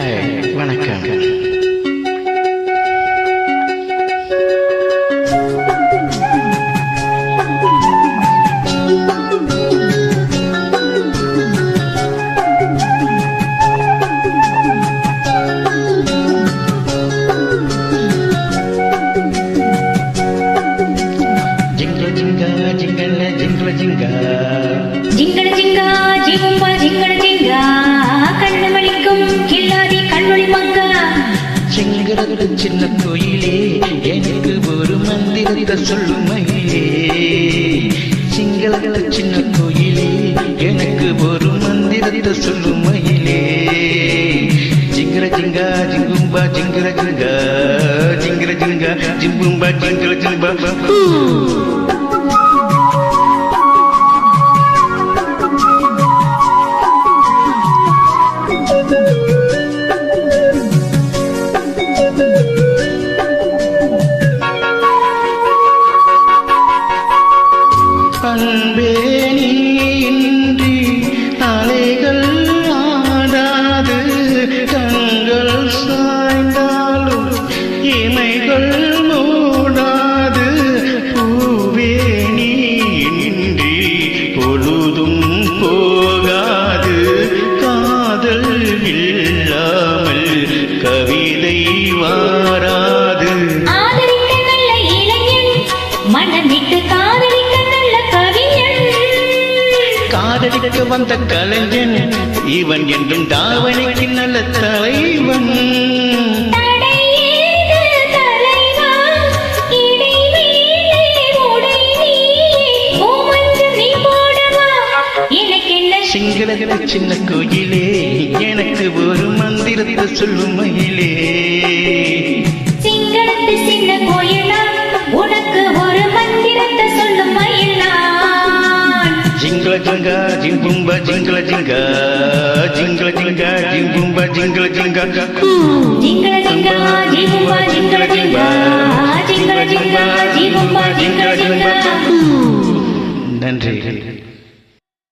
Hi வணக்கம். ஜிங்க ஜிங்கா ஜிங்கல்ல ஜிங்கள ஜிங்கா. ஜிங்கட ஜிங்கா ஜீவம்பா ஜிங்கா. சிங்கரத்து சின்ன கோயிலே எனக்கு ஒரு மந்திரத்தை சொல்லும் மயிலே. சிங்களத்து சின்ன கோயிலே எனக்கு ஒரு மந்திரத்தை சொல்லும் மயிலே. ஜிங்கர ஜிங்கா ஜிங்கும்பா ஜிங்கர ஜிங்கா ஜிங்கர ஜிங்கா ஜிம்பும்பா ஜிங்கர ஜிம்பா. அன்பே நீ அலைகள் ஆடாது. கண்கள் சாய்ந்தாலும் இமைகள் மூடாது. பூவே நீ பொழுதும் போகாது. காதல் இல்லாமல் கவிதை வா காதலிக்க வந்த கலைஞன் இவன் என்றும் தாவணிக்கு நல்ல தலைவன். தடை சின்ன கோயிலே எனக்கு ஒரு மந்திரத்தை சொல்லும் மயிலே. மயிலான் ஜிங்கள ஜிங்கா ஜிம்பும்பா ஜிங்கள ஜிங்கா ஜிங்கள ஜிங்கா ஜிம்பும்பா ஜிங்கள ஜிங்கா ஜிங்கட ஜிங்கா ஜீவம்பா ஜிங்கட ஜிங்கா ஜிங்கட ஜிங்கா ஜீவம்பா ஜிங்கட ஜிங்கா நன்றி